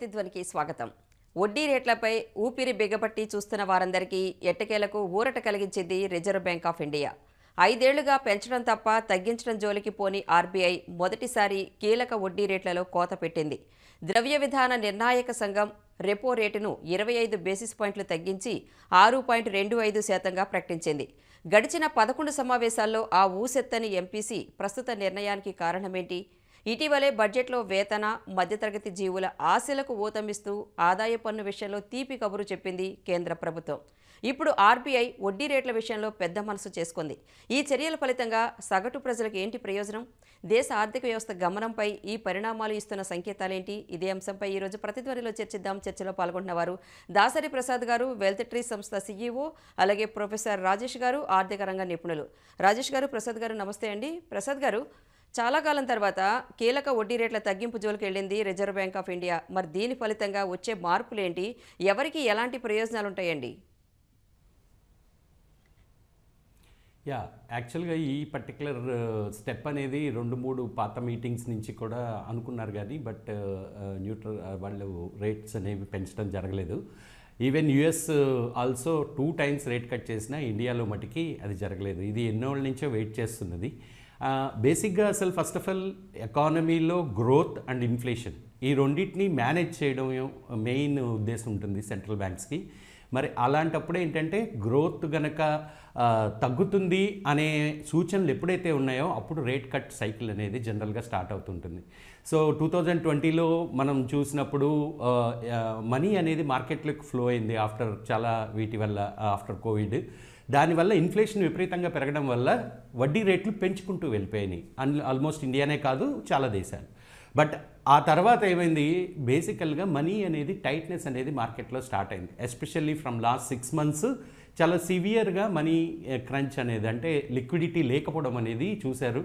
ప్రతిధ్వనికి స్వాగతం. వడ్డీ రేట్లపై ఊపిరి బిగబట్టి చూస్తున్న వారందరికీ ఎట్టకేలకు ఊరట కలిగించింది రిజర్వ్ బ్యాంక్ ఆఫ్ ఇండియా. ఐదేళ్ళుగా పెంచడం తప్ప తగ్గించడం జోలికి పోని ఆర్బీఐ మొదటిసారి కీలక వడ్డీ రేట్లలో కోత పెట్టింది. ద్రవ్య విధాన నిర్ణాయక సంఘం రెపో రేటును ఇరవై ఐదు బేసిస్ పాయింట్లు తగ్గించి ఆరు పాయింట్ రెండు ఐదు శాతంగా ప్రకటించింది. గడిచిన పదకొండు సమావేశాల్లో ఆ ఊసెత్తని ఎంపీసీ ప్రస్తుత నిర్ణయానికి కారణమేంటి? ఇటీవలే బడ్జెట్లో వేతన మధ్యతరగతి జీవుల ఆశలకు ఊతమిస్తూ ఆదాయ పన్ను విషయంలో తీపి కబురు చెప్పింది కేంద్ర ప్రభుత్వం. ఇప్పుడు ఆర్బీఐ వడ్డీ రేట్ల విషయంలో పెద్ద మనసు చేసుకుంది. ఈ చర్యల ఫలితంగా సగటు ప్రజలకు ఏంటి ప్రయోజనం? దేశ ఆర్థిక వ్యవస్థ గమనంపై ఈ పరిణామాలు ఇస్తున్న సంకేతాలేంటి? ఇదే అంశంపై ఈరోజు ప్రతిధ్వనిలో చర్చిద్దాం. చర్చలో పాల్గొంటున్న వారు దాసరి ప్రసాద్ గారు వెల్త్ ట్రీ సంస్థ సీఈఓ అలాగే ప్రొఫెసర్ రాజేష్ గారు ఆర్థిక రంగ నిపుణులు. రాజేష్ గారు ప్రసాద్ గారు నమస్తే అండి. ప్రసాద్ గారు చాలా కాలం తర్వాత కీలక వడ్డీ రేట్ల తగ్గింపు జోలికి వెళ్ళింది రిజర్వ్ బ్యాంక్ ఆఫ్ ఇండియా మరి దీని ఫలితంగా వచ్చే మార్పులేంటి? ఎవరికి ఎలాంటి ప్రయోజనాలు ఉంటాయండి యా యాక్చువల్గా ఈ పర్టికులర్ స్టెప్ అనేది రెండు మూడు పాత మీటింగ్స్ నుంచి కూడా అనుకున్నారు కానీ బట్ న్యూట్రల్ వాళ్ళు రేట్స్ అనేవి పెంచడం జరగలేదు. Even US also two times rate cut చేసినా ఇండియాలో మటుకి అది జరగలేదు. ఇది ఎన్నోళ్ళ నుంచో వెయిట్ చేస్తున్నది. బేసిక్గా అసలు ఫస్ట్ ఆఫ్ ఆల్ ఎకానమీలో గ్రోత్ అండ్ ఇన్ఫ్లేషన్ ఈ రెండింటిని మేనేజ్ చేయడం మెయిన్ ఉద్దేశం ఉంటుంది సెంట్రల్ బ్యాంక్స్కి మరి అలాంటప్పుడు ఏంటంటే గ్రోత్ గనక తగ్గుతుంది అనే సూచనలు ఎప్పుడైతే ఉన్నాయో అప్పుడు రేట్ కట్ సైకిల్ అనేది జనరల్గా స్టార్ట్ అవుతుంటుంది. సో టూ థౌజండ్ ట్వంటీలో మనం చూసినప్పుడు మనీ అనేది మార్కెట్లోకి ఫ్లో అయింది ఆఫ్టర్ చాలా వీటి వల్ల ఆఫ్టర్ కోవిడ్ దానివల్ల ఇన్ఫ్లేషన్ విపరీతంగా పెరగడం వల్ల వడ్డీ రేట్లు పెంచుకుంటూ వెళ్ళిపోయినాయి. అన్ ఆల్మోస్ట్ ఇండియానే కాదు చాలా దేశాలు. బట్ ఆ తర్వాత ఏమైంది? బేసికల్గా మనీ అనేది టైట్నెస్ అనేది మార్కెట్లో స్టార్ట్ అయింది. Especially from last six months చాలా సివియర్గా మనీ క్రంచ్ అనేది అంటే లిక్విడిటీ లేకపోవడం అనేది చూశారు.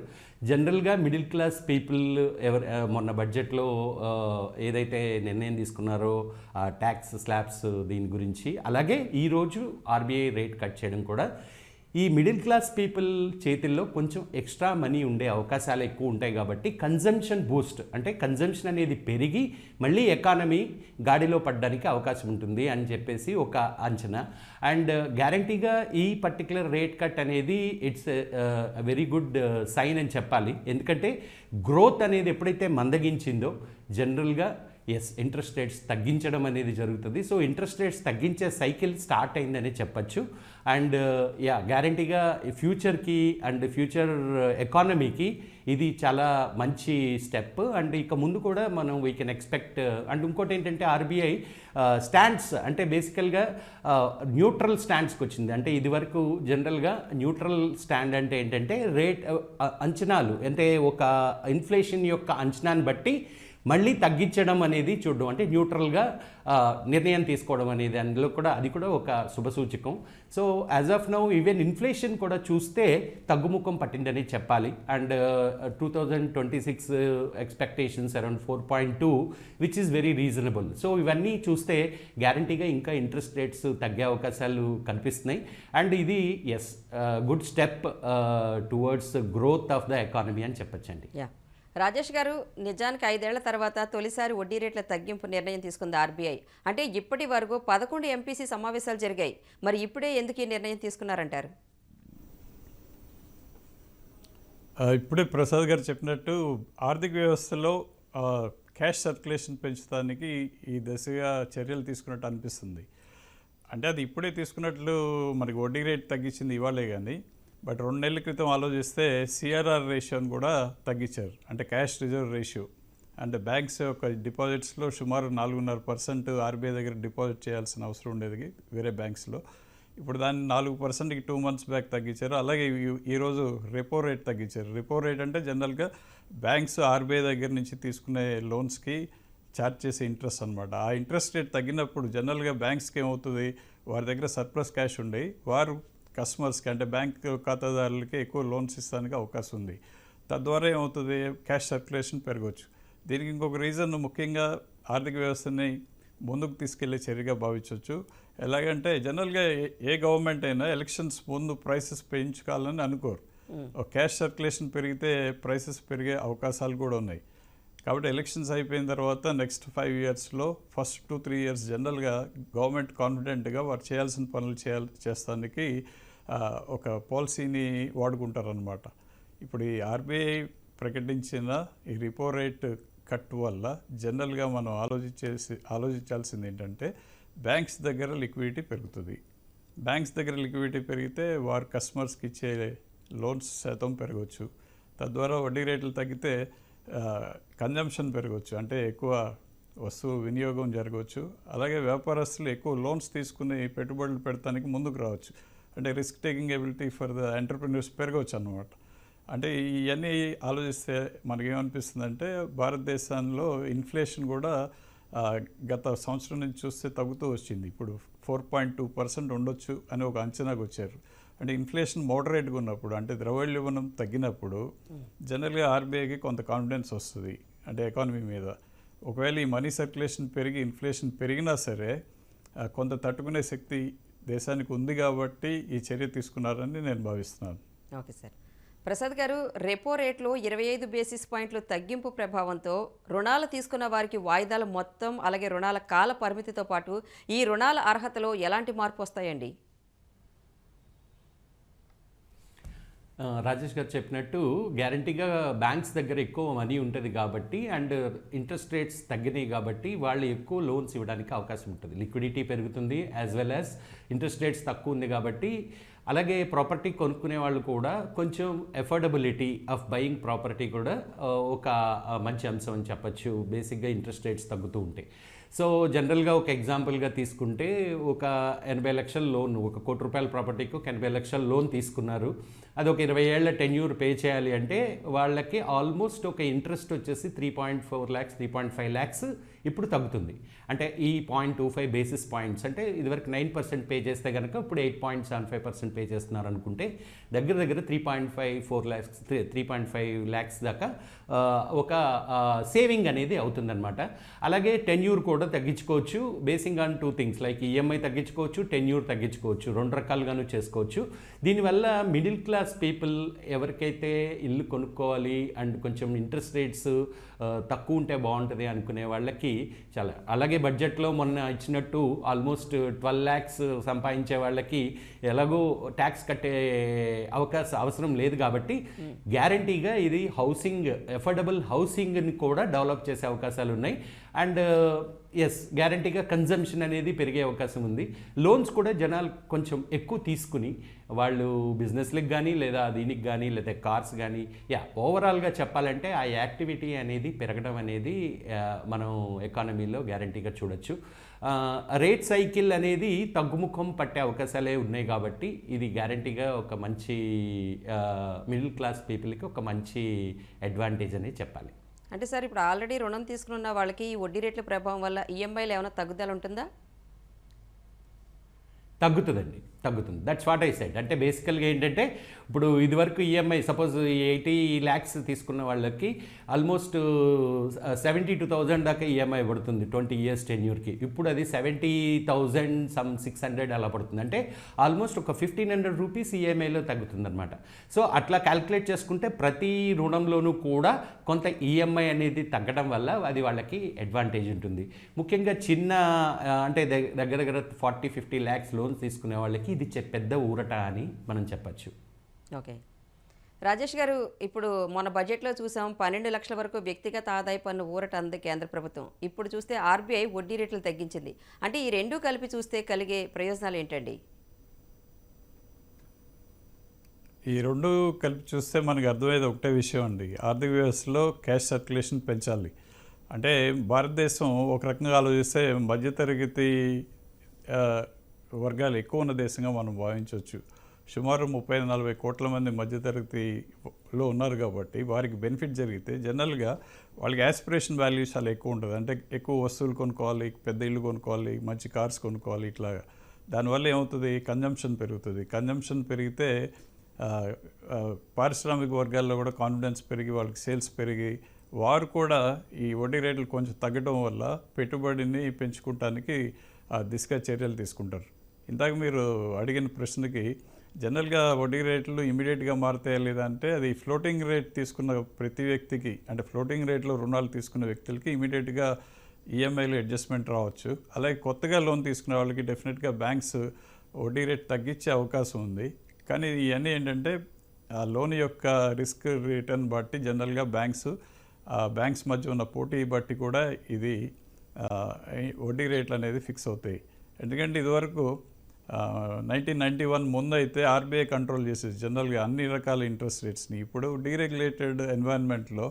జనరల్గా మిడిల్ క్లాస్ పీపుల్ ఎవరు మొన్న బడ్జెట్లో ఏదైతే నిర్ణయం తీసుకున్నారో ట్యాక్స్ స్లాబ్స్ దీని గురించి. అలాగే ఈరోజు ఆర్బీఐ రేట్ కట్ చేయడం కూడా ఈ మిడిల్ క్లాస్ పీపుల్ చేతుల్లో కొంచెం ఎక్స్ట్రా మనీ ఉండే అవకాశాలు ఎక్కువ ఉంటాయి కాబట్టి కన్జంప్షన్ బూస్ట్ అంటే కన్జంప్షన్ అనేది పెరిగి మళ్ళీ ఎకానమీ గాడిలో పడడానికి అవకాశం ఉంటుంది అని చెప్పేసి ఒక అంచనా. అండ్ గ్యారంటీగా uh, ఈ పర్టికులర్ రేట్ కట్ అనేది ఇట్స్ వెరీ గుడ్ సైన్ అని చెప్పాలి. ఎందుకంటే గ్రోత్ అనేది ఎప్పుడైతే మందగించిందో జనరల్గా ఎస్ ఇంట్రెస్ట్ రేట్స్ తగ్గించడం అనేది జరుగుతుంది. సో ఇంట్రెస్ట్ రేట్స్ తగ్గించే సైకిల్ స్టార్ట్ అయిందని చెప్పచ్చు. అండ్ యా గ్యారంటీగా ఫ్యూచర్కి అండ్ ఫ్యూచర్ ఎకానమీకి ఇది చాలా మంచి స్టెప్ అండ్ ఇక ముందు కూడా మనం వీ కెన్ ఎక్స్పెక్ట్ అండ్ ఇంకోటి ఏంటంటే ఆర్బీఐ స్టాండ్స్ uh, అంటే బేసికల్గా న్యూట్రల్ స్టాండ్స్కి వచ్చింది. అంటే ఇదివరకు జనరల్గా న్యూట్రల్ స్టాండ్ అంటే ఏంటంటే రేట్ uh, అంచనాలు అంటే ఒక ఇన్ఫ్లేషన్ యొక్క అంచనాన్ని బట్టి మళ్ళీ తగ్గించడం అనేది చూడడం. అంటే న్యూట్రల్గా నిర్ణయం తీసుకోవడం అనేది అందులో కూడా అది కూడా ఒక శుభసూచకం so as of now even inflation కూడా చూస్తే తగ్గుముఖం పట్టిందని చెప్పాలి. And two thousand twenty six expectations around four point two which is very reasonable. So ఇవన్నీ చూస్తే గ్యారంటీగా ఇంకా ఇంట్రెస్ట్ రేట్స్ తగ్గే అవకాశాలు కనిపిస్తున్నాయి. అండ్ ఇది is good step towards growth of the economy అని చెప్పచ్చండి. యా రాజేష్ గారు నిజానికి ఐదేళ్ళ తర్వాత తొలిసారి వడ్డీ రేట్ల తగ్గింపు నిర్ణయం తీసుకుంది ఆర్బీఐ. అంటే ఇప్పటి వరకు పదకొండు ఎంపీసీ సమావేశాలు జరిగాయి. మరి ఇప్పుడే ఎందుకు ఈ నిర్ణయం తీసుకున్నారంటారు? ఇప్పుడే ప్రసాద్ గారు చెప్పినట్టు ఆర్థిక వ్యవస్థలో క్యాష్ సర్క్యులేషన్ పెంచడానికి ఈ దశగా చర్యలు తీసుకున్నట్టు అనిపిస్తుంది. అంటే అది ఇప్పుడే తీసుకున్నట్లు మనకి వడ్డీ రేట్ తగ్గించింది ఇవాళే కానీ బట్ రెండు నెలల క్రితం ఆలోచిస్తే సిఆర్ఆర్ రేషియోని కూడా తగ్గించారు. అంటే క్యాష్ రిజర్వ్ రేషియో అంటే బ్యాంక్స్ యొక్క డిపాజిట్స్లో సుమారు నాలుగున్నర పర్సెంట్ ఆర్బీఐ దగ్గర డిపాజిట్ చేయాల్సిన అవసరం ఉండేది వేరే బ్యాంక్స్లో. ఇప్పుడు దాన్ని నాలుగు పర్సెంట్కి టూ మంత్స్ బ్యాక్ తగ్గించారు. అలాగే ఈ- ఈరోజు రెపో రేట్ తగ్గించారు. రెపో రేట్ అంటే జనరల్గా బ్యాంక్స్ ఆర్బీఐ దగ్గర నుంచి తీసుకునే లోన్స్కి ఛార్జ్ చేసే ఇంట్రెస్ట్ అనమాట ఆ ఇంట్రెస్ట్ రేట్ తగ్గినప్పుడు జనరల్గా బ్యాంక్స్కి ఏమవుతుంది? వారి దగ్గర సర్ప్లస్ క్యాష్ ఉండి వారు కస్టమర్స్కి అంటే బ్యాంక్ ఖాతాదారులకి ఎక్కువ లోన్స్ ఇస్తానికి అవకాశం ఉంది. తద్వారా ఏమవుతుంది? క్యాష్ సర్క్యులేషన్ పెరగవచ్చు. దీనికి ఇంకొక రీజన్ ముఖ్యంగా ఆర్థిక వ్యవస్థని ముందుకు తీసుకెళ్ళే చర్యగా భావించవచ్చు. ఎలాగంటే జనరల్గా ఏ- గవర్నమెంట్ అయినా ఎలక్షన్స్ ముందు ప్రైసెస్ పెంచుకోవాలని అనుకోరు. క్యాష్ సర్క్యులేషన్ పెరిగితే ప్రైసెస్ పెరిగే అవకాశాలు కూడా ఉన్నాయి. కాబట్టి ఎలక్షన్స్ అయిపోయిన తర్వాత నెక్స్ట్ ఫైవ్ ఇయర్స్లో ఫస్ట్ టూ త్రీ ఇయర్స్ జనరల్గా గవర్నమెంట్ కాన్ఫిడెంట్గా వారు చేయాల్సిన పనులు చేయాలి చేస్తానికి ఒక పాలసీని వాడుకుంటారనమాట ఇప్పుడు ఈ ఆర్బీఐ ప్రకటించిన ఈ రిపో రేట్ కట్ వల్ల జనరల్గా మనం ఆలోచించేసి ఆలోచించాల్సింది ఏంటంటే బ్యాంక్స్ దగ్గర లిక్విడిటీ పెరుగుతుంది. బ్యాంక్స్ దగ్గర లిక్విడిటీ పెరిగితే వారు కస్టమర్స్కి ఇచ్చే లోన్స్ శాతం పెరగవచ్చు తద్వారా వడ్డీ రేట్లు తగ్గితే కన్జంప్షన్ పెరగవచ్చు అంటే ఎక్కువ వస్తువు వినియోగం జరగవచ్చు అలాగే వ్యాపారస్తులు ఎక్కువ లోన్స్ తీసుకుని పెట్టుబడులు పెడతానికి ముందుకు రావచ్చు. అంటే risk taking ability for the entrepreneurs పెరగవచ్చు అన్నమాట. అంటే ఇవన్నీ ఆలోచిస్తే మనకేమనిపిస్తుందంటే భారతదేశంలో ఇన్ఫ్లేషన్ కూడా గత సంవత్సరం నుంచి చూస్తే తగ్గుతూ వచ్చింది. ఇప్పుడు ఫోర్ పాయింట్ టూ పర్సెంట్ ఉండొచ్చు అని ఒక అంచనాకు వచ్చారు. అంటే ఇన్ఫ్లేషన్ మోడరేట్గా ఉన్నప్పుడు అంటే ద్రవ్యోల్బణం తగ్గినప్పుడు జనరల్గా ఆర్బీఐకి కొంత కాన్ఫిడెన్స్ వస్తుంది అంటే ఎకానమీ మీద. ఒకవేళ ఈ మనీ సర్క్యులేషన్ పెరిగి ఇన్ఫ్లేషన్ పెరిగినా సరే కొంత తట్టుకునే శక్తి దేశానికి ఉంది కాబట్టి ఈ చర్య తీసుకున్నారని నేను భావిస్తున్నాను. Okay sir. ప్రసాద్ గారు రెపో రేట్లో ఇరవై ఐదు బేసిస్ పాయింట్లు తగ్గింపు ప్రభావంతో రుణాలు తీసుకున్న వారికి వాయిదాల మొత్తం అలాగే రుణాల కాల పరిమితితో పాటు ఈ రుణాల అర్హతలో ఎలాంటి మార్పు వస్తాయండి? రాజేష్ గారు చెప్పినట్టు గ్యారంటీగా బ్యాంక్స్ దగ్గర ఎక్కువ మనీ ఉంటుంది కాబట్టి అండ్ ఇంట్రెస్ట్ రేట్స్ తగ్గినాయి కాబట్టి వాళ్ళు ఎక్కువ లోన్స్ ఇవ్వడానికి అవకాశం ఉంటుంది. లిక్విడిటీ పెరుగుతుంది as well as interest rates తక్కువ ఉంది కాబట్టి అలాగే ప్రాపర్టీ కొనుక్కునే వాళ్ళు కూడా కొంచెం ఎఫోర్డబిలిటీ ఆఫ్ బయింగ్ ప్రాపర్టీ కూడా ఒక మంచి అంశం అని చెప్పచ్చు. బేసిక్గా ఇంట్రెస్ట్ రేట్స్ తగ్గుతూ ఉంటాయి. సో జనరల్గా ఒక ఎగ్జాంపుల్గా తీసుకుంటే ఒక ఎనభై లక్షల లోన్ ఒక కోటి రూపాయల ప్రాపర్టీకి ఒక ఎనభై లక్షల లోన్ తీసుకున్నారు. అది ఒక ఇరవై ఏళ్ళ టెన్యూర్ పే చేయాలి అంటే వాళ్ళకి ఆల్మోస్ట్ ఒక ఇంట్రెస్ట్ వచ్చేసి three point four lakhs three point five lakhs ఇప్పుడు తగ్గుతుంది. అంటే ఈ point two five basis points అంటే ఇదివరకు నైన్ పర్సెంట్ పే చేస్తే కనుక ఇప్పుడు eight point seven five percent pay చేస్తున్నారు అనుకుంటే దగ్గర దగ్గర three point five four lakhs three three point five lakhs దాకా ఒక సేవింగ్ అనేది అవుతుందన్నమాట. అలాగే టెన్యూర్ కూడా తగ్గించుకోవచ్చు. Basing on two things like EMI తగ్గించుకోవచ్చు టెన్యూర్ తగ్గించుకోవచ్చు రెండు రకాలుగాను చేసుకోవచ్చు. దీనివల్ల మిడిల్ క్లాస్ పీపుల్ ఎవరికైతే ఇల్లు కొనుక్కోవాలి అండ్ కొంచెం ఇంట్రెస్ట్ రేట్స్ తక్కువ ఉంటే బాగుంటుంది అనుకునే వాళ్ళకి చాలా. అలాగే బడ్జెట్లో మొన్న ఇచ్చినట్టు ఆల్మోస్ట్ ట్వెల్వ్ ల్యాక్స్ సంపాదించే వాళ్ళకి ఎలాగో ట్యాక్స్ కట్టే అవకాశం అవసరం లేదు కాబట్టి గ్యారంటీగా ఇది హౌసింగ్ ఎఫోర్డబుల్ హౌసింగ్ని కూడా డెవలప్ చేసే అవకాశాలు ఉన్నాయి. అండ్ ఎస్ గ్యారంటీగా కన్జంప్షన్ అనేది పెరిగే అవకాశం ఉంది. లోన్స్ కూడా జనాలు కొంచెం ఎక్కువ తీసుకుని వాళ్ళు బిజినెస్లకు కానీ లేదా దీనికి కానీ లేదా కార్స్ కానీ యా ఓవరాల్గా చెప్పాలంటే ఆ యాక్టివిటీ అనేది పెరగడం అనేది మనం ఎకానమీలో గ్యారంటీగా చూడొచ్చు. రేట్ సైకిల్ అనేది తగ్గుముఖం పట్టే అవకాశాలే ఉన్నాయి కాబట్టి ఇది గ్యారంటీగా ఒక మంచి మిడిల్ క్లాస్ పీపుల్కి ఒక మంచి అడ్వాంటేజ్ అనేది చెప్పాలి. అంటే సార్ ఇప్పుడు ఆల్రెడీ రుణం తీసుకున్న వాళ్ళకి ఈ వడ్డీ రేట్ల ప్రభావం వల్ల ఈఎంఐలు ఏమైనా తగ్గుదల ఉంటుందా? తగ్గుతుందండి. తగ్గుతుంది. దట్స్ వాట్ ఐ సైడ్ అంటే బేసికల్గా ఏంటంటే ఇప్పుడు ఇదివరకు ఈఎంఐ సపోజ్ ఎయిటీ ల్యాక్స్ తీసుకున్న వాళ్ళకి ఆల్మోస్ట్ సెవెంటీ టూ థౌజండ్ దాకా ఈఎంఐ పడుతుంది ట్వంటీ ఇయర్స్ టెన్యూర్కి ఇప్పుడు అది seventy thousand some six hundred అలా పడుతుంది. అంటే ఆల్మోస్ట్ ఒక ఫిఫ్టీన్ హండ్రెడ్ రూపీస్ ఈఎంఐలో తగ్గుతుంది అనమాట సో అట్లా క్యాల్కులేట్ చేసుకుంటే ప్రతి రుణంలోనూ కూడా కొంత ఈఎంఐ అనేది తగ్గడం వల్ల అది వాళ్ళకి అడ్వాంటేజ్ ఉంటుంది. ముఖ్యంగా చిన్న uh, అంటే దగ్గర దగ్గర ఫార్టీ ఫిఫ్టీ ల్యాక్స్ లోన్స్ తీసుకునే వాళ్ళకి ఇది చె- పెద్ద ఊరట అని మనం చెప్పచ్చు. ఓకే. రాజేష్ గారు ఇప్పుడు మన బడ్జెట్లో చూసాం పన్నెండు లక్షల వరకు వ్యక్తిగత ఆదాయ పన్ను ఊరట అంది కేంద్ర ప్రభుత్వం. ఇప్పుడు చూస్తే ఆర్బీఐ వడ్డీ రేట్లు తగ్గించింది. అంటే ఈ రెండు కలిపి చూస్తే కలిగే ప్రయోజనాలు ఏంటండి? ఈ రెండు కలిపి చూస్తే మనకు అర్థమయ్యేది ఒకటే విషయం అండి. ఆర్థిక వ్యవస్థలో క్యాష్ సర్క్యులేషన్ పెంచాలి. అంటే భారతదేశం ఒక రకంగా ఆలోచిస్తే మధ్యతరగతి ఆ, వర్గాలు ఎక్కువ ఉన్న దేశంగా మనం భావించవచ్చు. సుమారు ముప్పై నలభై కోట్ల మంది మధ్యతరగతిలో ఉన్నారు కాబట్టి వారికి బెనిఫిట్ జరిగితే జనరల్గా వాళ్ళకి యాస్పిరేషన్ వాల్యూస్ చాలా ఎక్కువ ఉంటుంది. అంటే ఎక్కువ వస్తువులు కొనుక్కోవాలి పెద్ద ఇల్లు కొనుక్కోవాలి మంచి కార్స్ కొనుక్కోవాలి ఇట్లాగా. దానివల్ల ఏమవుతుంది? కన్జంప్షన్ పెరుగుతుంది. కన్జంప్షన్ పెరిగితే పారిశ్రామిక వర్గాల్లో కూడా కాన్ఫిడెన్స్ పెరిగి వాళ్ళకి సేల్స్ పెరిగి వారు కూడా ఈ వడ్డీ రేట్లు కొంచెం తగ్గడం వల్ల పెట్టుబడిని పెంచుకోవటానికి ఆ దిశగా చర్యలు తీసుకుంటారు. ఇందాక మీరు అడిగిన ప్రశ్నకి జనరల్గా వడ్డీ రేట్లు ఇమీడియట్గా మారుతాయా లేదా అంటే అది ఫ్లోటింగ్ రేట్ తీసుకున్న ప్రతి వ్యక్తికి అంటే ఫ్లోటింగ్ రేట్లో రుణాలు తీసుకున్న వ్యక్తులకి ఇమీడియట్గా ఈఎంఐలో అడ్జస్ట్మెంట్ రావచ్చు. అలాగే కొత్తగా లోన్ తీసుకునే వాళ్ళకి డెఫినెట్గా బ్యాంక్స్ వడ్డీ రేట్ తగ్గించే అవకాశం ఉంది. కానీ ఇవన్నీ ఏంటంటే ఆ లోన్ యొక్క రిస్క్ రిటర్న్ బట్టి జనరల్గా బ్యాంక్స్ ఆ బ్యాంక్స్ మధ్య ఉన్న పోటీ బట్టి కూడా ఇది వడ్డీ రేట్లు అనేది ఫిక్స్ అవుతాయి. ఎందుకంటే ఇదివరకు నైన్టీన్ నైంటీ వన్ ముందైతే ఆర్బీఐ కంట్రోల్ చేసేది. జనరల్గా అన్ని రకాల ఇంట్రెస్ట్ రేట్స్ని ఇప్పుడు డీరెగ్యులేటెడ్ ఎన్వైరన్మెంట్లో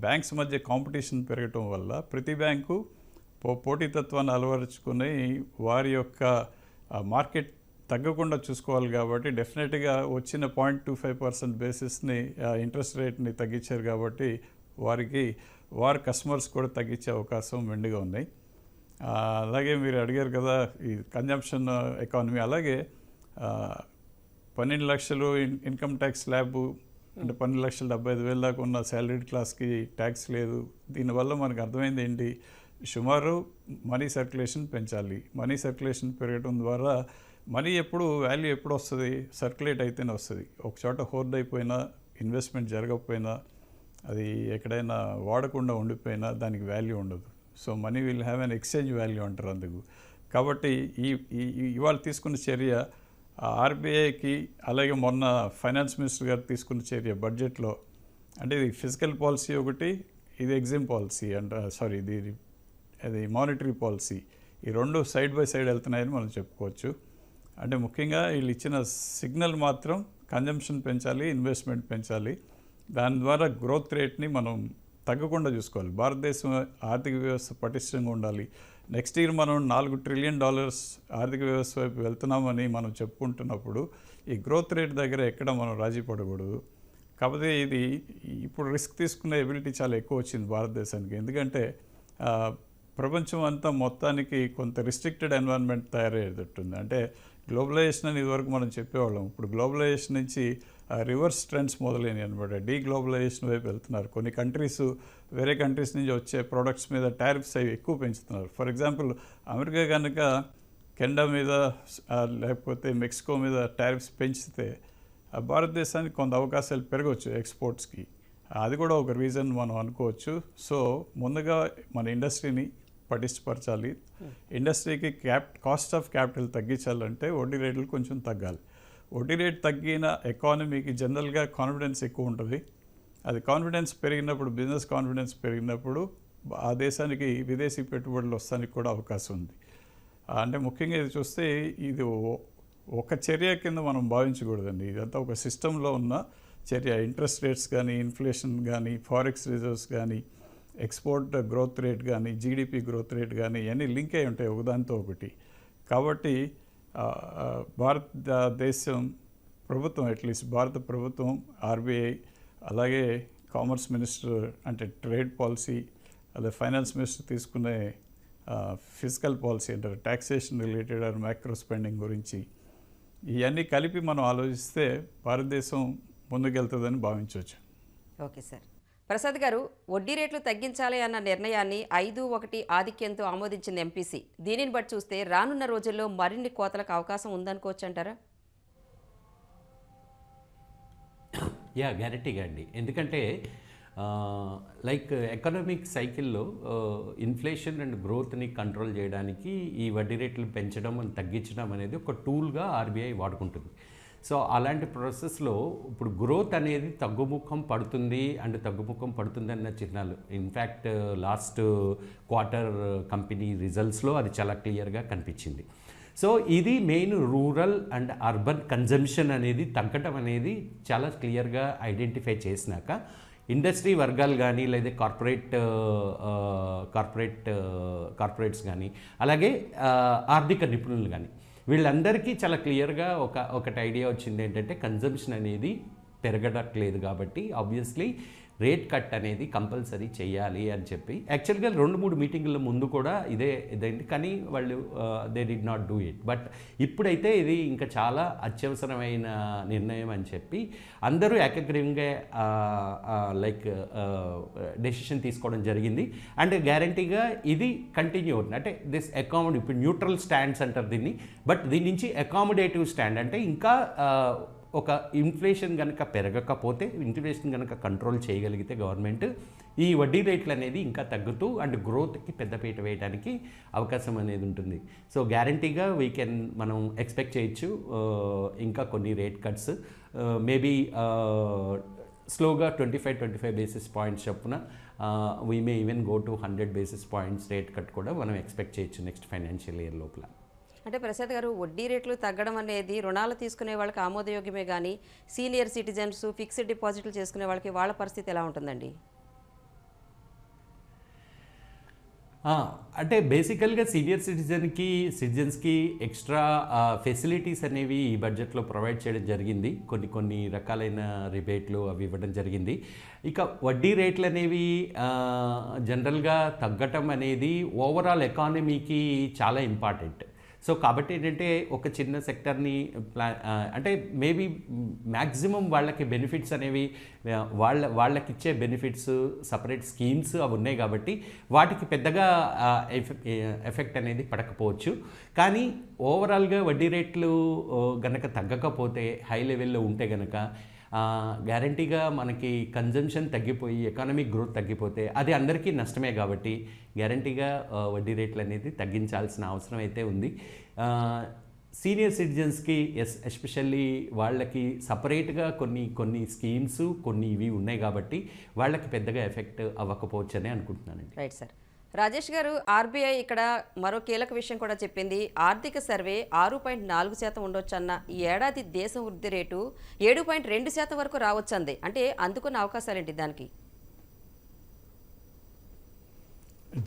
బ్యాంక్స్ మధ్య కాంపిటీషన్ పెరగటం వల్ల ప్రతి బ్యాంకు పో పోటీతత్వాన్ని అలవరుచుకుని వారి యొక్క మార్కెట్ తగ్గకుండా చూసుకోవాలి కాబట్టి డెఫినెట్గా వచ్చిన పాయింట్ టూ ఫైవ్ పర్సెంట్ బేసిస్ని ఇంట్రెస్ట్ రేట్ని తగ్గించారు కాబట్టి వారికి వారి కస్టమర్స్ కూడా తగ్గించే అవకాశం మెండుగా ఉన్నాయి అలాగే మీరు అడిగారు కదా ఈ కన్జంప్షన్ ఎకానమీ అలాగే పన్నెండు లక్షలు ఇన్- ఇన్కమ్ ట్యాక్స్ స్లాబ్ అంటే పన్నెండు లక్షల డెబ్బై ఐదు వేల దాకా ఉన్న శాలరీడ్ క్లాస్కి ట్యాక్స్ లేదు. దీనివల్ల మనకు అర్థమైంది ఏంటి? సుమారు మనీ సర్క్యులేషన్ పెంచాలి. మనీ సర్క్యులేషన్ పెరగడం ద్వారా మనీ ఎప్పుడు వాల్యూ ఎప్పుడు వస్తుంది? సర్క్యులేట్ అయితేనే వస్తుంది. ఒక చోట హోర్డ్ అయిపోయినా ఇన్వెస్ట్మెంట్ జరగకపోయినా అది ఎక్కడైనా వాడకుండా ఉండిపోయినా దానికి వాల్యూ ఉండదు. So money will have an exchange value అంటారు అందుకు. కాబట్టి ఈ ఇవాళ తీసుకున్న చర్య ఆర్బీఐకి అలాగే మొన్న ఫైనాన్స్ మినిస్టర్ గారు తీసుకున్న చర్య బడ్జెట్లో అంటే ఇది ఫిజికల్ పాలసీ ఒకటి ఇది ఎగ్జిమ్ పాలసీ అంట సారీ ఇది అది మానిటరీ పాలసీ. ఈ రెండు సైడ్ బై సైడ్ వెళ్తున్నాయని మనం చెప్పుకోవచ్చు. అంటే ముఖ్యంగా వీళ్ళు ఇచ్చిన సిగ్నల్ మాత్రం కన్జంప్షన్ పెంచాలి ఇన్వెస్ట్మెంట్ పెంచాలి. దాని ద్వారా గ్రోత్ రేట్ని మనం తగ్గకుండా చూసుకోవాలి. భారతదేశం ఆర్థిక వ్యవస్థ పటిష్టంగా ఉండాలి. నెక్స్ట్ ఇయర్ మనం నాలుగు ట్రిలియన్ డాలర్స్ ఆర్థిక వ్యవస్థ వైపు వెళ్తున్నామని మనం చెప్పుకుంటున్నప్పుడు ఈ గ్రోత్ రేట్ దగ్గర ఎక్కడ మనం రాజీ పడకూడదు. కాకపోతే ఇది ఇప్పుడు రిస్క్ తీసుకునే ఎబిలిటీ చాలా ఎక్కువ వచ్చింది భారతదేశానికి. ఎందుకంటే ప్రపంచం అంతా మొత్తానికి కొంత రిస్ట్రిక్టెడ్ ఎన్వైరన్మెంట్ తయారయ్యేటట్టుంది. అంటే గ్లోబలైజేషన్ అని ఇదివరకు మనం చెప్పేవాళ్ళం. ఇప్పుడు గ్లోబలైజేషన్ నుంచి రివర్స్ ట్రెండ్స్ మొదలైనవి అనమాట డీ గ్లోబలైజేషన్ వైపు వెళ్తున్నారు. కొన్ని కంట్రీస్ వేరే కంట్రీస్ నుంచి వచ్చే ప్రోడక్ట్స్ మీద టారిఫ్స్ అవి ఎక్కువ పెంచుతున్నారు. ఫర్ ఎగ్జాంపుల్ అమెరికా కనుక కెనడా మీద లేకపోతే మెక్సికో మీద టారిఫ్స్ పెంచితే భారతదేశానికి కొంత అవకాశాలు పెరగవచ్చు ఎక్స్పోర్ట్స్కి. అది కూడా ఒక రీజన్ మనం అనుకోవచ్చు. సో ముందుగా మన ఇండస్ట్రీని పటిష్టపరచాలి. ఇండస్ట్రీకి క్యాప్ కాస్ట్ ఆఫ్ క్యాపిటల్ తగ్గించాలంటే వడ్డీ రేట్లు కొంచెం తగ్గాలి. వడ్డీ రేట్ తగ్గిన ఎకానమీకి జనరల్గా కాన్ఫిడెన్స్ ఎక్కువ ఉంటుంది. అది కాన్ఫిడెన్స్ పెరిగినప్పుడు బిజినెస్ కాన్ఫిడెన్స్ పెరిగినప్పుడు ఆ దేశానికి విదేశీ పెట్టుబడులు వస్తానికి కూడా అవకాశం ఉంది. అంటే ముఖ్యంగా ఇది చూస్తే ఇది ఒక చర్య కింద మనం భావించకూడదండి. ఇదంతా ఒక సిస్టంలో ఉన్న చర్య. ఇంట్రెస్ట్ రేట్స్ కానీ ఇన్ఫ్లేషన్ కానీ ఫారెక్స్ రిజర్వ్స్ కానీ ఎక్స్పోర్ట్ గ్రోత్ రేట్ కానీ జీడిపి గ్రోత్ రేట్ కానీ ఇవన్నీ లింక్ అయి ఉంటాయి ఒకదానితో ఒకటి. కాబట్టి భారతదేశం ప్రభుత్వం అట్లీస్ట్ భారత ప్రభుత్వం ఆర్బీఐ అలాగే కామర్స్ మినిస్టర్ అంటే ట్రేడ్ పాలసీ అదే ఫైనాన్స్ మినిస్టర్ తీసుకునే ఫిజికల్ పాలసీ అంటారు taxation related or micro spending గురించి ఇవన్నీ కలిపి మనం ఆలోచిస్తే భారతదేశం ముందుకెళ్తుందని భావించవచ్చు. ఓకే సార్ ప్రసాద్ గారు వడ్డీ రేట్లు తగ్గించాలి అన్న నిర్ణయాన్ని ఐదు ఒకటి ఆధిక్యంతో ఆమోదించింది ఎంపీసీ. దీనిని బట్టి చూస్తే రానున్న రోజుల్లో మరిన్ని కోతలకు అవకాశం ఉందనుకోవచ్చు అంటారా యా గ్యారంటీగా అండి. ఎందుకంటే లైక్ ఎకనామిక్ సైకిల్లో ఇన్ఫ్లేషన్ అండ్ గ్రోత్ని కంట్రోల్ చేయడానికి ఈ వడ్డీ రేట్లు పెంచడం తగ్గించడం అనేది ఒక టూల్గా ఆర్బీఐ వాడుకుంటుంది. సో అలాంటి ప్రాసెస్లో ఇప్పుడు గ్రోత్ అనేది తగ్గుముఖం పడుతుంది అండ్ తగ్గుముఖం పడుతుంది అన్న చిహ్నాలు in fact last quarter company రిజల్ట్స్లో అది చాలా క్లియర్గా కనిపించింది. సో ఇది main rural and urban consumption అనేది తగ్గటం అనేది చాలా క్లియర్గా ఐడెంటిఫై చేసినాక ఇండస్ట్రీ వర్గాలు కానీ లేదా కార్పొరేట్ కార్పొరేట్ కార్పొరేట్స్ కానీ అలాగే ఆర్థిక నిపుణులు కానీ వీళ్ళందరికీ చాలా క్లియర్గా ఒక ఒకటి ఐడియా వచ్చింది ఏంటంటే కన్జంప్షన్ అనేది పెరగట్లేదు కాబట్టి ఆబ్వియస్లీ రేట్ కట్ అనేది కంపల్సరీ చేయాలి అని చెప్పి. యాక్చువల్గా రెండు మూడు మీటింగుల ముందు కూడా ఇదే ఇదేంటి కానీ వాళ్ళు they did not do it but ఇప్పుడైతే ఇది ఇంకా చాలా అత్యవసరమైన నిర్ణయం అని చెప్పి అందరూ ఏకగ్రీవంగా లైక్ డెసిషన్ తీసుకోవడం జరిగింది. అండ్ గ్యారంటీగా ఇది కంటిన్యూ అవుతుంది. అంటే దిస్ అకామిడ్ ఇప్పుడు న్యూట్రల్ స్టాండ్స్ అంటారు దీన్ని. బట్ దీని నుంచి అకామిడేటివ్ స్టాండ్ అంటే ఇంకా ఒక ఇన్ఫ్లేషన్ కనుక పెరగకపోతే ఇన్ఫ్లేషన్ కనుక కంట్రోల్ చేయగలిగితే గవర్నమెంట్ ఈ వడ్డీ రేట్లు అనేది ఇంకా తగ్గుతూ అండ్ గ్రోత్కి పెద్దపీట వేయడానికి అవకాశం అనేది ఉంటుంది. సో గ్యారంటీగా వీ కెన్ మనం ఎక్స్పెక్ట్ చేయొచ్చు uh, ఇంకా కొన్ని రేట్ కట్స్ మేబీ స్లోగా twenty five twenty five basis points చొప్పున we may even go to hundred basis points rate cut కూడా మనం ఎక్స్పెక్ట్ చేయొచ్చు నెక్స్ట్ ఫైనాన్షియల్ ఇయర్ లోపల. అంటే ప్రసాద్ గారు వడ్డీ రేట్లు తగ్గడం అనేది రుణాలు తీసుకునే వాళ్ళకి ఆమోదయోగ్యమే కానీ సీనియర్ సిటిజన్స్ ఫిక్స్డ్ డిపాజిట్లు చేసుకునే వాళ్ళకి వాళ్ళ పరిస్థితి ఎలా ఉంటుందండి? అంటే బేసికల్గా సీనియర్ సిటిజన్కి సిటిజన్స్కి ఎక్స్ట్రా ఫెసిలిటీస్ అనేవి ఈ బడ్జెట్లో ప్రొవైడ్ చేయడం జరిగింది. కొన్ని కొన్ని రకాలైన రిబేట్లు అవి ఇవ్వడం జరిగింది. ఇక వడ్డీ రేట్లు అనేవి జనరల్గా తగ్గటం అనేది ఓవరాల్ ఎకానమీకి చాలా ఇంపార్టెంట్. సో కాబట్టి ఏంటంటే ఒక చిన్న సెక్టర్ని ప్లా అంటే మేబీ మ్యాక్సిమం వాళ్ళకి బెనిఫిట్స్ అనేవి వాళ్ళ వాళ్ళకి ఇచ్చే బెనిఫిట్స్ సపరేట్ స్కీమ్స్ అవి ఉన్నాయి కాబట్టి వాటికి పెద్దగా ఎఫెక్ట్ అనేది పడకపోవచ్చు. కానీ ఓవరాల్గా వడ్డీ రేట్లు గనక తగ్గకపోతే హై లెవెల్లో ఉంటే గనక గ్యారంటీగా మనకి కన్జంప్షన్ తగ్గిపోయి ఎకానమిక్ గ్రోత్ తగ్గిపోతే అది అందరికీ నష్టమే కాబట్టి గ్యారంటీగా వడ్డీ రేట్లు అనేది తగ్గించాల్సిన అవసరం అయితే ఉంది. సీనియర్ సిటిజన్స్కి ఎస్ ఎస్పెషల్లీ వాళ్ళకి సపరేట్గా కొన్ని కొన్ని స్కీమ్స్ కొన్ని ఇవి ఉన్నాయి కాబట్టి వాళ్ళకి పెద్దగా ఎఫెక్ట్ అవ్వకపోవచ్చు అని అనుకుంటున్నానండి. రైట్ సార్ రాజేష్ గారు ఆర్బీఐ ఇక్కడ మరో కీలక విషయం కూడా చెప్పింది. ఆర్థిక సర్వే ఆరు పాయింట్ నాలుగు శాతం ఉండొచ్చన్న ఈ ఏడాది దేశం వృద్ధి రేటు ఏడు పాయింట్ రెండు శాతం వరకు రావచ్చంది. అంటే అందుకున్న అవకాశాలేంటి దానికి?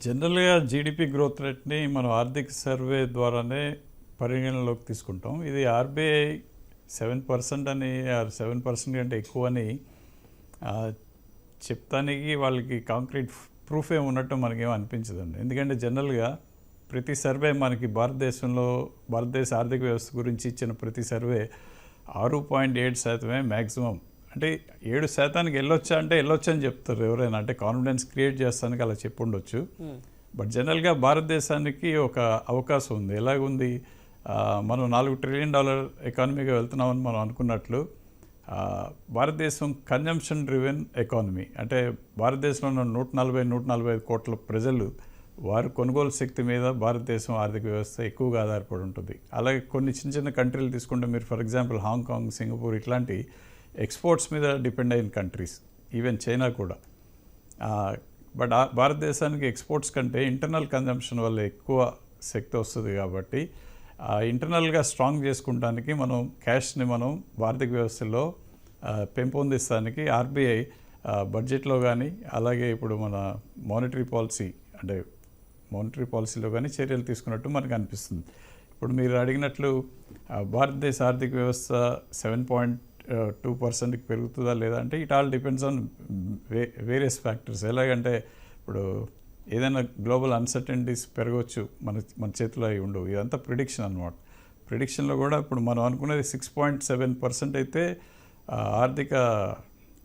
జనరల్గా జీడిపి గ్రోత్ రేట్ని మనం ఆర్థిక సర్వే ద్వారానే పరిగణనలోకి తీసుకుంటాం. ఇది ఆర్బీఐ సెవెన్ పర్సెంట్ అని సెవెన్ పర్సెంట్ కంటే ఎక్కువ అని చెప్తానికి వాళ్ళకి కాంక్రీట్ ప్రూఫ్ ఏమి ఉన్నట్టు మనకేం అనిపించదండి. ఎందుకంటే జనరల్గా ప్రతి సర్వే మనకి భారతదేశంలో భారతదేశ ఆర్థిక వ్యవస్థ గురించి ఇచ్చిన ప్రతి సర్వే ఆరు పాయింట్ ఏడు శాతమే మ్యాక్సిమం అంటే ఏడు శాతానికి వెళ్ళొచ్చా అంటే వెళ్ళొచ్చు అని చెప్తారు ఎవరైనా. అంటే కాన్ఫిడెన్స్ క్రియేట్ చేస్తానికి అలా చెప్పి ఉండొచ్చు బట్ జనరల్గా భారతదేశానికి ఒక అవకాశం ఉంది. ఎలాగుంది? మనం నాలుగు ట్రిలియన్ డాలర్ ఎకానమీగా వెళ్తున్నామని మనం అనుకున్నట్లు భారతదేశం కన్జంప్షన్ డ్రివెన్ ఎకానమీ. అంటే భారతదేశంలో ఉన్న నూట నలభై నూట నలభై ఐదు కోట్ల ప్రజలు వారు కొనుగోలు శక్తి మీద భారతదేశం ఆర్థిక వ్యవస్థ ఎక్కువగా ఆధారపడి ఉంటుంది. అలాగే కొన్ని చిన్న చిన్న కంట్రీలు తీసుకుంటే మీరు for example Hong Kong Singapore ఇట్లాంటి ఎక్స్పోర్ట్స్ మీద డిపెండ్ అయిన కంట్రీస్ ఈవెన్ చైనా కూడా. బట్ భారతదేశానికి ఎక్స్పోర్ట్స్ కంటే ఇంటర్నల్ కన్జంప్షన్ వల్ల ఎక్కువ శక్తి వస్తుంది కాబట్టి ఇంటర్నల్గా స్ట్రాంగ్ చేసుకుంటానికి మనం క్యాష్ని మనం ఆర్థిక వ్యవస్థలో పెంపొందిస్తానికి ఆర్బీఐ బడ్జెట్లో కానీ అలాగే ఇప్పుడు మన మానిటరీ పాలసీ అంటే మానిటరీ పాలసీలో కానీ చర్యలు తీసుకున్నట్టు మనకు అనిపిస్తుంది. ఇప్పుడు మీరు అడిగినట్లు భారతదేశ ఆర్థిక వ్యవస్థ సెవెన్ పాయింట్ టూ పర్సెంట్కి పెరుగుతుందా లేదా అంటే it all depends on way various factors ఎలాగంటే ఇప్పుడు ఏదైనా గ్లోబల్ అన్సర్టనిటీస్ పెరగవచ్చు మన మన చేతిలో అవి ఉండవు. ఇదంతా ప్రిడిక్షన్ అనమాట ప్రిడిక్షన్లో కూడా ఇప్పుడు మనం అనుకునేది సిక్స్ పాయింట్ సెవెన్ పర్సెంట్ అయితే ఆర్థిక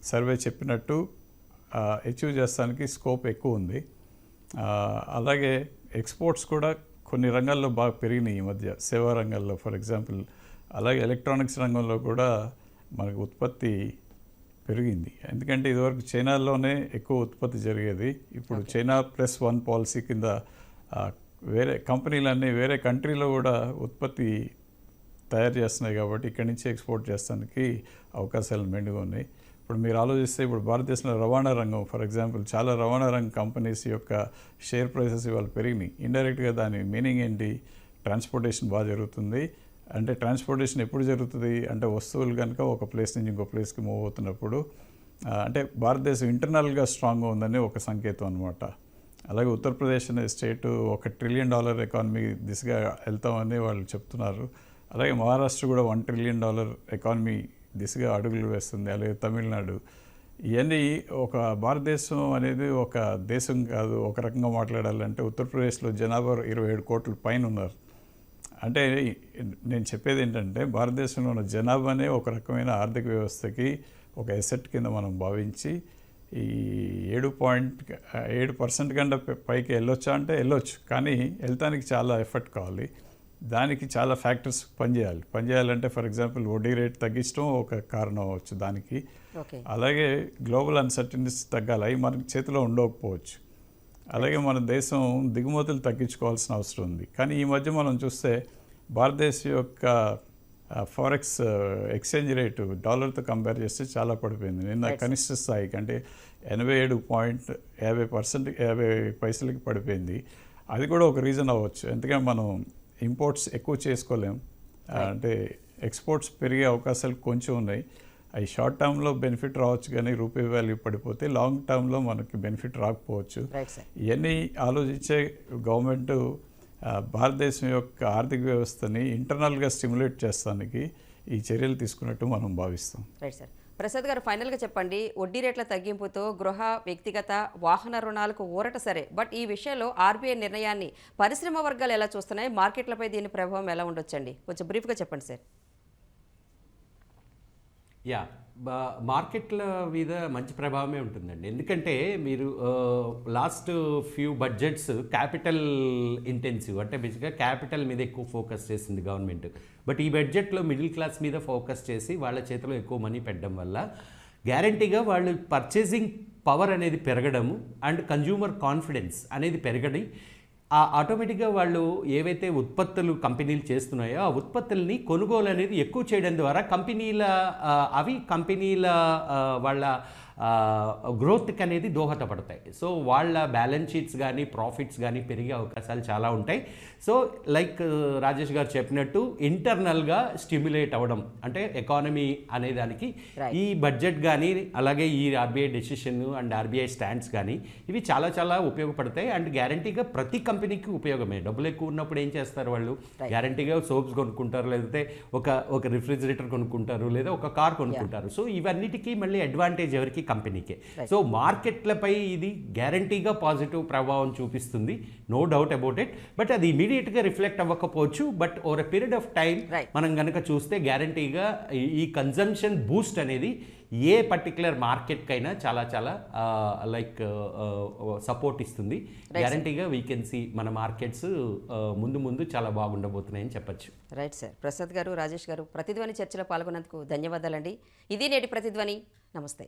సర్వే చెప్పినట్టు అచీవ్ చేస్తానికి స్కోప్ ఎక్కువ ఉంది. అలాగే ఎక్స్పోర్ట్స్ కూడా కొన్ని రంగాల్లో బాగా పెరిగినాయి ఈ మధ్య. సేవా రంగాల్లో ఫర్ ఎగ్జాంపుల్ అలాగే ఎలక్ట్రానిక్స్ రంగంలో కూడా మనకు ఉత్పత్తి పెరిగింది. ఎందుకంటే ఇదివరకు చైనాలోనే ఎక్కువ ఉత్పత్తి జరిగేది. ఇప్పుడు చైనా ప్లస్ వన్ పాలసీ కింద వేరే కంపెనీలన్నీ వేరే కంట్రీలో కూడా ఉత్పత్తి తయారు చేస్తున్నాయి కాబట్టి ఇక్కడి నుంచి ఎక్స్పోర్ట్ చేస్తానికి అవకాశాలు మెండుగా ఉన్నాయి. ఇప్పుడు మీరు ఆలోచిస్తే ఇప్పుడు భారతదేశంలో రవాణా రంగం ఫర్ ఎగ్జాంపుల్ చాలా రవాణా రంగ కంపెనీస్ యొక్క షేర్ ప్రైసెస్ ఇవాళ పెరిగినాయి. ఇండైరెక్ట్గా దాని మీనింగ్ ఏంటి? ట్రాన్స్పోర్టేషన్ బాగా జరుగుతుంది. అంటే ట్రాన్స్పోర్టేషన్ ఎప్పుడు జరుగుతుంది? అంటే వస్తువులు కనుక ఒక ప్లేస్ నుంచి ఇంకో ప్లేస్కి మూవ్ అవుతున్నప్పుడు అంటే భారతదేశం ఇంటర్నల్గా స్ట్రాంగ్గా ఉందని ఒక సంకేతం అనమాట అలాగే ఉత్తరప్రదేశ్ అనే స్టేట్ ఒక ట్రిలియన్ డాలర్ ఎకానమీ దిశగా వెళ్తామని వాళ్ళు చెప్తున్నారు. అలాగే మహారాష్ట్ర కూడా వన్ ట్రిలియన్ డాలర్ ఎకానమీ దిశగా అడుగులు వేస్తుంది. అలాగే తమిళనాడు. ఇవన్నీ ఒక భారతదేశం అనేది ఒక దేశం కాదు ఒక రకంగా మాట్లాడాలంటే ఉత్తరప్రదేశ్లో జనాభా ఇరవై ఏడు కోట్ల పైన ఉన్నారు. అంటే నేను చెప్పేది ఏంటంటే భారతదేశంలో ఉన్న జనాభానే ఒక రకమైన ఆర్థిక వ్యవస్థకి ఒక ఎసెట్ కింద మనం భావించి ఈ ఏడు పాయింట్ ఏడు పర్సెంట్ కంటే పైకి వెళ్ళొచ్చా అంటే వెళ్ళొచ్చు. కానీ వెళ్తానికి చాలా ఎఫర్ట్ కావాలి. దానికి చాలా ఫ్యాక్టర్స్ పనిచేయాలి. పనిచేయాలంటే ఫర్ ఎగ్జాంపుల్ వడ్డీ రేట్ తగ్గించడం ఒక కారణం అవ్వచ్చు దానికి. అలాగే గ్లోబల్ అన్సర్టనిటీస్ తగ్గాలి. అవి మనకి చేతిలో ఉండకపోవచ్చు. అలాగే మన దేశం దిగుమతులు తగ్గించుకోవాల్సిన అవసరం ఉంది. కానీ ఈ మధ్య మనం చూస్తే భారతదేశం యొక్క ఫారెక్స్ ఎక్స్చేంజ్ రేటు డాలర్తో కంపేర్ చేస్తే చాలా పడిపోయింది. నిన్న. కనిష్ట స్థాయికి అంటే ఎనభై ఏడు పాయింట్ యాభై పర్సెంట్ యాభై పైసలకి పడిపోయింది. అది కూడా ఒక రీజన్ అవ్వచ్చు. ఎందుకంటే మనం ఇంపోర్ట్స్ ఎక్కువ చేసుకోలేం. అంటే ఎక్స్పోర్ట్స్ పెరిగే అవకాశాలు కొంచెం ఉన్నాయి. అవి షార్ట్ టర్మ్లో బెనిఫిట్ రావచ్చు కానీ రూపీ వాల్యూ పడిపోతే లాంగ్ టర్మ్లో మనకి బెనిఫిట్ రాకపోవచ్చు. ఇవన్నీ ఆలోచించే గవర్నమెంట్ భారతదేశం యొక్క ఆర్థిక వ్యవస్థని ఇంటర్నల్గా స్టిమ్యులేట్ చేస్తానికి ఈ చర్యలు తీసుకున్నట్టు మనం భావిస్తాం. రైట్ సార్ ప్రసాద్ గారు ఫైనల్గా చెప్పండి. వడ్డీ రేట్ల తగ్గింపుతో గృహ వ్యక్తిగత వాహన రుణాలకు ఊరట సరే. బట్ ఈ విషయంలో ఆర్బీఐ నిర్ణయాన్ని పరిశ్రమ వర్గాలు ఎలా చూస్తున్నాయి? మార్కెట్లపై దీని ప్రభావం ఎలా ఉండొచ్చండి? కొంచెం బ్రీఫ్గా చెప్పండి సార్ యా. మార్కెట్ల మీద మంచి ప్రభావమే ఉంటుందండి. ఎందుకంటే మీరు last few budgets capital intensive అంటే బేసిక్గా క్యాపిటల్ మీద ఎక్కువ ఫోకస్ చేసింది గవర్నమెంట్. బట్ ఈ బడ్జెట్లో మిడిల్ క్లాస్ మీద ఫోకస్ చేసి వాళ్ళ చేతిలో ఎక్కువ మనీ పెట్టడం వల్ల గ్యారంటీగా వాళ్ళు పర్చేసింగ్ పవర్ అనేది పెరగడము అండ్ కన్జ్యూమర్ కాన్ఫిడెన్స్ అనేది పెరగడి ఆ ఆటోమేటిక్గా వాళ్ళు ఏవైతే ఉత్పత్తులు కంపెనీలు చేస్తున్నాయో ఆ ఉత్పత్తుల్ని కొనుగోలు అనేది ఎక్కువ చేయడం ద్వారా కంపెనీల అవి కంపెనీల వాళ్ళ గ్రోత్కి అనేది దోహదపడతాయి. సో వాళ్ళ బ్యాలెన్స్ షీట్స్ కానీ ప్రాఫిట్స్ కానీ పెరిగే అవకాశాలు చాలా ఉంటాయి. సో లైక్ రాజేష్ గారు చెప్పినట్టు ఇంటర్నల్గా స్టిమ్యులేట్ అవ్వడం అంటే ఎకానమీ అనే దానికి Right. ఈ బడ్జెట్ కానీ అలాగే ఈ RBI decision and RBI stands కానీ ఇవి చాలా చాలా ఉపయోగపడతాయి. అండ్ గ్యారంటీగా ప్రతి కంపెనీకి ఉపయోగమే. డబ్బులు ఎక్కువ ఉన్నప్పుడు ఏం చేస్తారు వాళ్ళు. గ్యారంటీగా సోప్స్ కొనుక్కుంటారు లేకపోతే ఒక ఒక రిఫ్రిజిరేటర్ కొనుక్కుంటారు లేదా ఒక కార్ కొనుక్కుంటారు. సో ఇవన్నిటికీ మళ్ళీ అడ్వాంటేజ్ ఎవరికి? కంపెనీకే. సో మార్కెట్లపై ఇది గ్యారంటీగా పాజిటివ్ ప్రభావం చూపిస్తుంది. No doubt about it but అది ఇమీడియట్గా రిఫ్లెక్ట్ అవ్వకపోవచ్చు. But over a period of time. మనం కనుక చూస్తే గ్యారంటీగా ఈ కన్జంప్షన్ బూస్ట్ అనేది ఏ పర్టికులర్ మార్కెట్కైనా చాలా చాలా లైక్ సపోర్ట్ ఇస్తుంది. గ్యారంటీగా వీ కెన్ సి మన మార్కెట్స్ ముందు ముందు చాలా బాగుండబోతున్నాయని చెప్పచ్చు. రైట్ సార్ ప్రసాద్ గారు రాజేష్ గారు ప్రతిధ్వని చర్చలో పాల్గొన్నందుకు ధన్యవాదాలండి. ఇది నేటి ప్రతిధ్వని. నమస్తే.